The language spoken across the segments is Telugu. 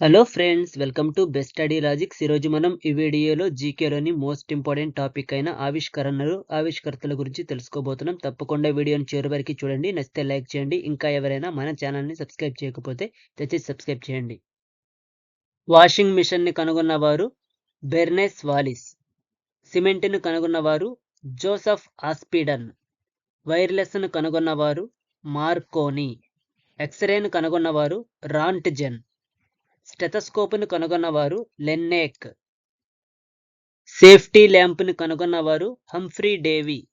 Hello friends welcome to best study logics ఈరోజు మనం ఈ వీడియోలో జీకేలోని మోస్ట్ ఇంపార్టెంట్ టాపిక్ అయిన ఆవిష్కరణలు ఆవిష్కర్తల గురించి తెలుసుకోబోతున్నాం. తప్పకుండా వీడియోని చివరి వరకు చూడండి. నచ్చితే లైక్ చేయండి. ఇంకా ఎవరైనా మన ఛానల్ని సబ్స్క్రైబ్ చేయకపోతే దయచేసి సబ్స్క్రైబ్ చేయండి. వాషింగ్ మిషన్ని కనుగొన్నవారు బెర్నెస్ వాలిస్ సిమెంట్ను కనుగొన్నవారు జోసఫ్ ఆస్పిడన్ వైర్లెస్ను కనుగొన్నవారు మార్కోని ఎక్స్రేను కనుగొన్నవారు రాంట్జెన్ స్టెథస్కోప్ను కనుగొన్నవారు లెన్నేక్. సేఫ్టీ ల్యాంప్ను కనుగొన్నవారు హంఫ్రీ డేవి.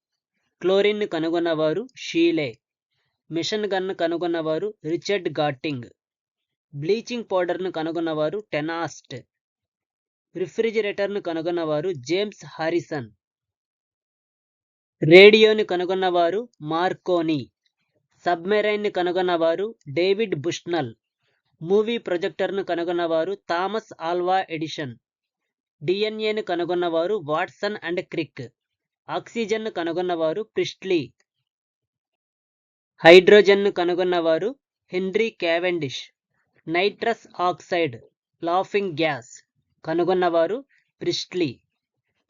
క్లోరిన్ను కనుగొన్నవారు షీలే. మిషన్ గన్ను కనుగొన్నవారు రిచర్డ్ గాటింగ్ బ్లీచింగ్ పౌడర్ను కనుగొన్నవారు టెనాస్ట్. రిఫ్రిజిరేటర్ను కనుగొన్నవారు జేమ్స్ హారిసన్. రేడియోని కనుగొన్నవారు మార్కోని. సబ్మెరైన్ని కనుగొన్నవారు డేవిడ్ బుష్నల్. మూవీ ప్రొజెక్టర్ను కనుగొన్నవారు థామస్ ఆల్వా ఎడిషన్. డిఎన్ఏను కనుగొన్నవారు వాట్సన్ అండ్ క్రిక్. ఆక్సిజన్ను కనుగొన్నవారు ప్రిస్ట్లీ. హైడ్రోజన్ను కనుగొన్నవారు Henry Cavendish nitrous oxide laughing gas కనుగొన్నవారు Priestley.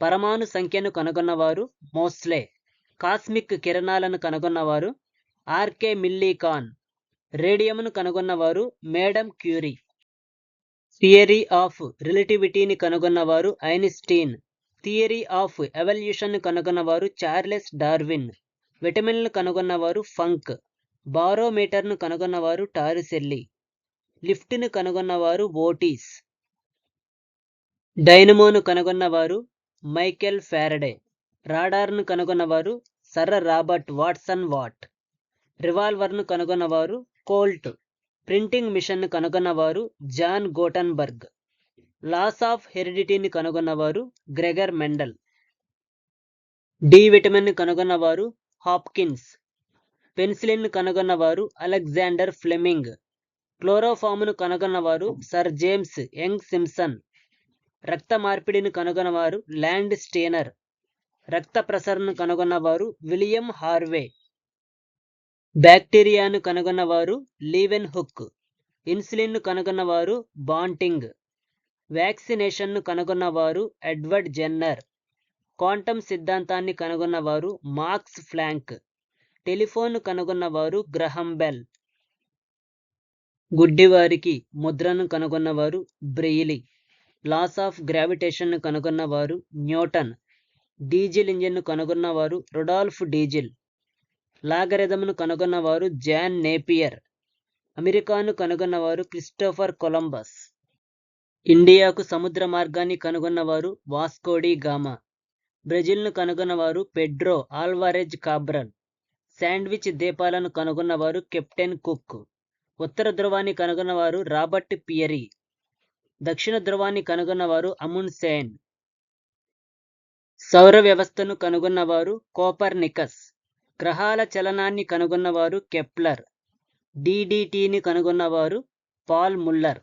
పరమాణు సంఖ్యను కనుగొన్నవారు మోస్లే. కాస్మిక్ కిరణాలను కనుగొన్నవారు ఆర్కే మిల్లీకాన్ రేడియంను కనుగొన్నవారు మేడం క్యూరీ. థియరీ ఆఫ్ రిలేటివిటీని కనుగొన్నవారు ఐన్స్టీన్. థియరీ ఆఫ్ ఎవల్యూషన్ను కనుగొన్నవారు చార్లెస్ డార్విన్. విటమిన్లు కనుగొన్నవారు ఫంక్. బారోమీటర్ను కనుగొన్నవారు టారిసెల్లి. లిఫ్ట్ను కనుగొన్నవారు ఓటీస్. డైనమోను కనుగొన్నవారు మైకెల్ ఫారడే రాడార్ను కనుగొన్నవారు సర్ రాబర్ట్ వాట్సన్ వాట్. రివాల్వర్ను కనుగొన్నవారు కోల్ట్ ప్రింటింగ్ మిషన్ను కనుగొన్నవారు జాన్ గోటన్బర్గ్ లాస్ ఆఫ్ హెరిడిటీని కనుగొన్నవారు గ్రెగర్ మెండల్ డి విటమిన్ కనుగొన్నవారు హాప్కిన్స్ పెన్సిలిన్ కనుగొన్నవారు అలెగ్జాండర్ ఫ్లెమింగ్ క్లోరోఫామును కనుగొన్నవారు సర్ జేమ్స్ యంగ్ సిమ్సన్ రక్త మార్పిడిని కనుగొన్నవారు ల్యాండ్ స్టేనర్ రక్త ప్రసరణను కనుగొన్నవారు విలియం హార్వే. బ్యాక్టీరియాను కనుగొన్నవారు లీవెన్ హుక్ ఇన్సులిన్ను కనుగొన్నవారు బాంటింగ్ వ్యాక్సినేషన్ను కనుగొన్నవారు ఎడ్వర్డ్ జెన్నర్ క్వాంటమ్ సిద్ధాంతాన్ని కనుగొన్నవారు మార్క్స్ ఫ్లాంక్ టెలిఫోన్ కనుగొన్నవారు గ్రహం బెల్ గుడ్డివారికి ముద్రను కనుగొన్నవారు బ్రెయిలీ లాస్ ఆఫ్ గ్రావిటేషన్ను కనుగొన్నవారు న్యూటన్ డీజిల్ ఇంజిన్ను కనుగొన్నవారు రొడాల్ఫ్ డీజిల్. లాగరిథమును కనుగొన్నవారు జాన్ నేపియర్. అమెరికాను కనుగొన్నవారు క్రిస్టోఫర్ కొలంబస్. ఇండియాకు సముద్ర మార్గాన్ని కనుగొన్నవారు వాస్కోడి గామా. బ్రెజిల్ను కనుగొన్నవారు పెడ్రో ఆల్వారెజ్ కాబ్రల్ శాండ్విచ్ దీపాలను కనుగొన్నవారు కెప్టెన్ కుక్. ఉత్తర ధ్రువాన్ని కనుగొన్నవారు రాబర్ట్ పియరీ. దక్షిణ ధ్రువాన్ని కనుగొన్నవారు అమున్ సేన్. సౌర వ్యవస్థను కనుగొన్నవారు కోపర్నికస్. గ్రహాల చలనాన్ని కనుగొన్నవారు కెప్లర్ డిడిటిని కనుగొన్నవారు పాల్ ముల్లర్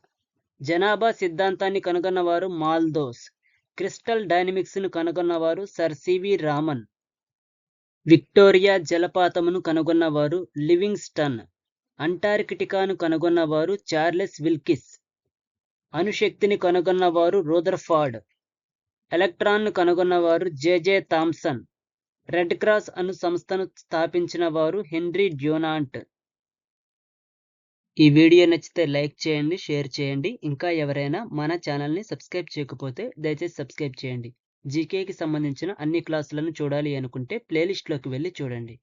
జనాభా సిద్ధాంతాన్ని కనుగొన్నవారు మాల్దోస్ క్రిస్టల్ డైనమిక్స్ను కనుగొన్నవారు sir C V Raman Victoria జలపాతమును కనుగొన్నవారు లివింగ్స్టన్ అంటార్కిటికాను కనుగొన్నవారు చార్లెస్ విల్కిస్ అణుశక్తిని కనుగొన్నవారు రూదర్ఫార్డ్ ఎలక్ట్రాన్ను కనుగొన్నవారు J J Thomson red cross అను సంస్థను స్థాపించిన వారు హెన్రీ డ్యూనాంట్. ఈ వీడియో నచ్చితే లైక్ చేయండి షేర్ చేయండి. ఇంకా ఎవరైనా మన ఛానల్ని సబ్స్క్రైబ్ చేయకపోతే దయచేసి సబ్స్క్రైబ్ చేయండి. జీకేకి సంబంధించిన అన్ని క్లాసులను చూడాలి అనుకుంటే ప్లేలిస్ట్లోకి వెళ్ళి చూడండి.